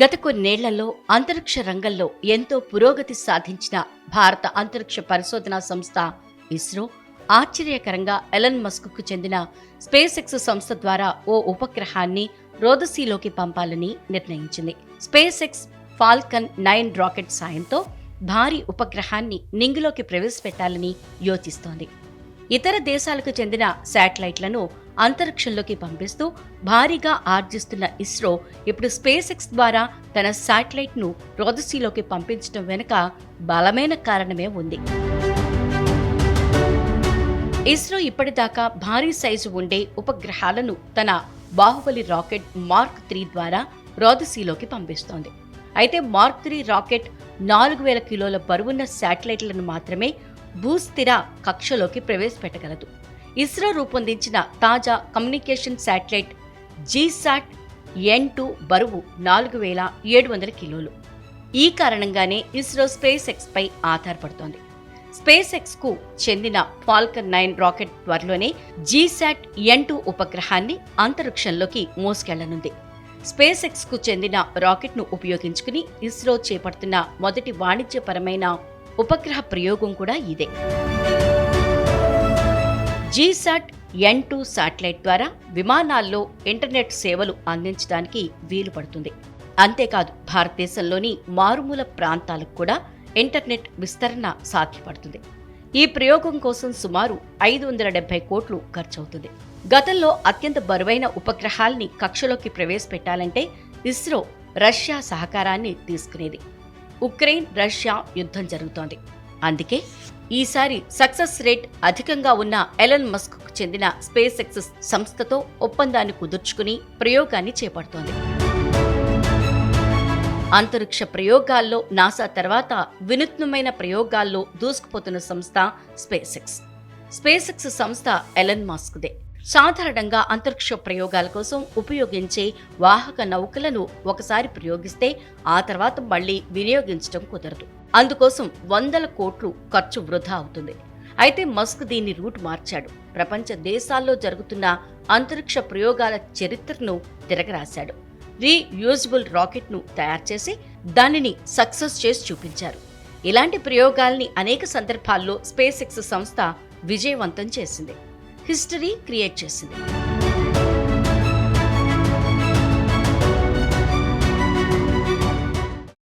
గత కొన్నేళ్ళలో అంతరిక్ష రంగంలో ఎంతో పురోగతి సాధించిన భారత అంతరిక్ష పరిశోధనా సంస్థ ఇస్రో ఆశ్చర్యకరంగా ఎలన్ మస్క్కు చెందిన స్పేస్ ఎక్స్ సంస్థ ద్వారా ఓ ఉపగ్రహాన్ని రోదసీలోకి పంపాలని నిర్ణయించింది. SpaceX Falcon nine rocket సాయంతో భారీ ఉపగ్రహాన్ని నింగిలోకి ప్రవేశపెట్టాలని యోచిస్తోంది. ఇతర దేశాలకు చెందిన శాటిలైట్లను అంతరిక్షంలోకి పంపిస్తూ భారీగా ఆర్జిస్తున్న ఇస్రో ఇప్పుడు స్పేస్ ఎక్స్ ద్వారా తన శాటిలైట్ను రోదసీలోకి పంపించడం వెనుక బలమైన కారణమే ఉంది. ఇస్రో ఇప్పటిదాకా భారీ సైజు ఉండే ఉపగ్రహాలను తన బాహుబలి రాకెట్ మార్క్ త్రీ ద్వారా రోదసీలోకి పంపిస్తోంది. అయితే మార్క్ త్రీ రాకెట్ నాలుగు వేల కిలోల బరువున్న శాటిలైట్లను మాత్రమే భూస్థిర కక్షలోకి ప్రవేశపెట్టగలదు. ఇస్రో రూపొందించిన తాజా communication satellite GSAT N two బరువు నాలుగు వేల ఏడు వందల కిలోలు. ఈ కారణంగానే ఇస్రో స్పేస్ ఎక్స్పై ఆధారపడుతోంది. స్పేస్ ఎక్స్కు చెందిన ఫాల్కన్ నైన్ రాకెట్ త్వరలోనే జీసాట్ ఎన్ టూ ఉపగ్రహాన్ని అంతరిక్షంలోకి మోసుకెళ్ళనుంది. స్పేస్ ఎక్స్కు చెందిన రాకెట్ను ఉపయోగించుకుని ఇస్రో చేపడుతున్న మొదటి వాణిజ్యపరమైన ఉపగ్రహ ప్రయోగం కూడా ఇదే. జీసాట్ ఎన్ టూ శాటిలైట్ ద్వారా విమానాల్లో ఇంటర్నెట్ సేవలు అందించడానికి వీలు పడుతుంది. అంతేకాదు భారతదేశంలోని మారుమూల ప్రాంతాలకు కూడా ఇంటర్నెట్ విస్తరణ సాధ్యపడుతుంది. ఈ ప్రయోగం కోసం సుమారు ఐదు వందల డెబ్బై కోట్లు ఖర్చవుతుంది. గతంలో అత్యంత బరువైన ఉపగ్రహాల్ని కక్షలోకి ప్రవేశపెట్టాలంటే ఇస్రో రష్యా సహకారాన్ని తీసుకునేది. ఉక్రెయిన్ రష్యా యుద్ధం జరుగుతోంది. అందుకే ఈసారి సక్సెస్ రేట్ అధికంగా ఉన్న ఎలన్ మస్క్ చెందిన స్పేస్ ఎక్స్ సంస్థతో ఒప్పందాన్ని కుదుర్చుకుని ప్రయోగాన్ని చేపడుతోంది. అంతరిక్ష ప్రయోగాల్లో నాసా తర్వాత వినూత్నమైన ప్రయోగాల్లో దూసుకుపోతున్న సంస్థ స్పేస్ ఎక్స్ స్పేస్ ఎక్స్ సంస్థ ఎలన్ మాస్క్దే. సాధారణంగా అంతరిక్ష ప్రయోగాల కోసం ఉపయోగించే వాహక నౌకలను ఒకసారి ప్రయోగిస్తే ఆ తర్వాత మళ్ళీ వినియోగించడం కుదరదు. అందుకోసం వందల కోట్లు ఖర్చు వృధా అవుతుంది. అయితే మస్క్ దీన్ని రూట్ మార్చాడు. ప్రపంచ దేశాల్లో జరుగుతున్న అంతరిక్ష ప్రయోగాల చరిత్రను తిరగరాశాడు. రీయూజబుల్ రాకెట్ను తయారు చేసి దానిని సక్సెస్ చేసి చూపించారు. ఇలాంటి ప్రయోగాల్ని అనేక సందర్భాల్లో స్పేస్ ఎక్స్ సంస్థ విజయవంతం చేసింది. హిస్టరీ క్రియేట్ చేసింది.